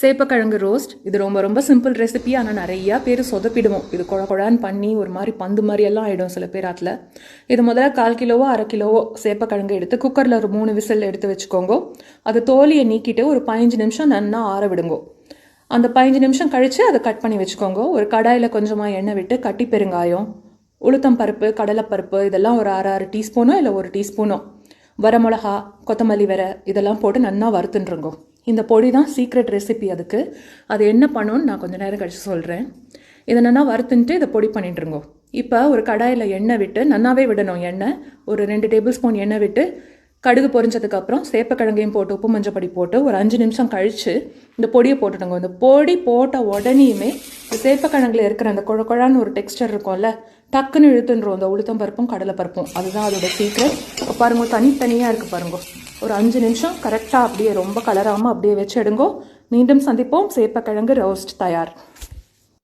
சேப்பக்கிழங்கு roast. இது ரொம்ப ரொம்ப சிம்பிள் ரெசிபி ஆனால் நிறையா பேர் சொதப்பிடுவோம். இது குழ குழான்னு பண்ணி ஒரு மாதிரி பந்து மாதிரி எல்லாம் ஆகிடும் சில பேர் அதில் இது முதல்ல கால் கிலோவோ அரை கிலோவோ சேப்பக்கிழங்கு எடுத்து குக்கரில் ஒரு மூணு விசில் எடுத்து வச்சுக்கோங்க. அது தோலியை நீக்கிட்டு ஒரு பதினஞ்சு நிமிஷம் நன்னா ஆற விடுங்கோ. அந்த பதினஞ்சு நிமிஷம் கழித்து அதை கட் பண்ணி வச்சுக்கோங்க. ஒரு கடாயில் கொஞ்சமாக எண்ணெய் விட்டு கட்டி பெருங்காயம் உளுத்தம் பருப்பு கடலைப்பருப்பு இதெல்லாம் ஒரு அரை அரை டீஸ்பூனோ இல்லை ஒரு டீஸ்பூனோ. வரமிளகா கொத்தமல்லி வெரை இதெல்லாம் போட்டு நல்லா வறுத்துன்றுங்கோ. இந்த பொடி தான் சீக்ரெட் ரெசிபி அதுக்கு. அது என்ன பண்ணுன்னு நான் கொஞ்சம் நேரம் கழித்து சொல்கிறேன் இதை நல்லா வறுத்துன்ட்டு இதை பொடி பண்ணிட்டுருங்கோ இப்போ ஒரு கடாயில் எண்ணெய் விட்டு நன்னாவே விடணும் எண்ணெய். ஒரு ரெண்டு டேபிள் ஸ்பூன் எண்ணெய் விட்டு கடுகு பொரிஞ்சதுக்கப்புறம் சேப்பக்கிழங்கையும் போட்டு உப்பு மஞ்சள் பொடி போட்டு ஒரு அஞ்சு நிமிஷம் கழித்து இந்த பொடியை போட்டுடுங்க. இந்த பொடி போட்ட உடனேயுமே இந்த சேப்பக்கிழங்குல இருக்கிற அந்த குழ குழான்னு ஒரு டெக்ஸ்டர் இருக்கும்ல டக்குன்னு இழுத்துன்றோம் அந்த உளுத்தம் பருப்பும் கடலை பருப்பும். அதுதான் அதோட சீக்ரெட் இப்போ பாருங்க தனித்தனியாக இருக்குது பாருங்க. ஒரு அஞ்சு நிமிஷம் கரெக்டாக அப்படியே ரொம்ப கலராமல் அப்படியே வச்சு எடுங்கோ. மீண்டும் சந்திப்போம். சேப்பக்கிழங்கு ரோஸ்ட் தயார்.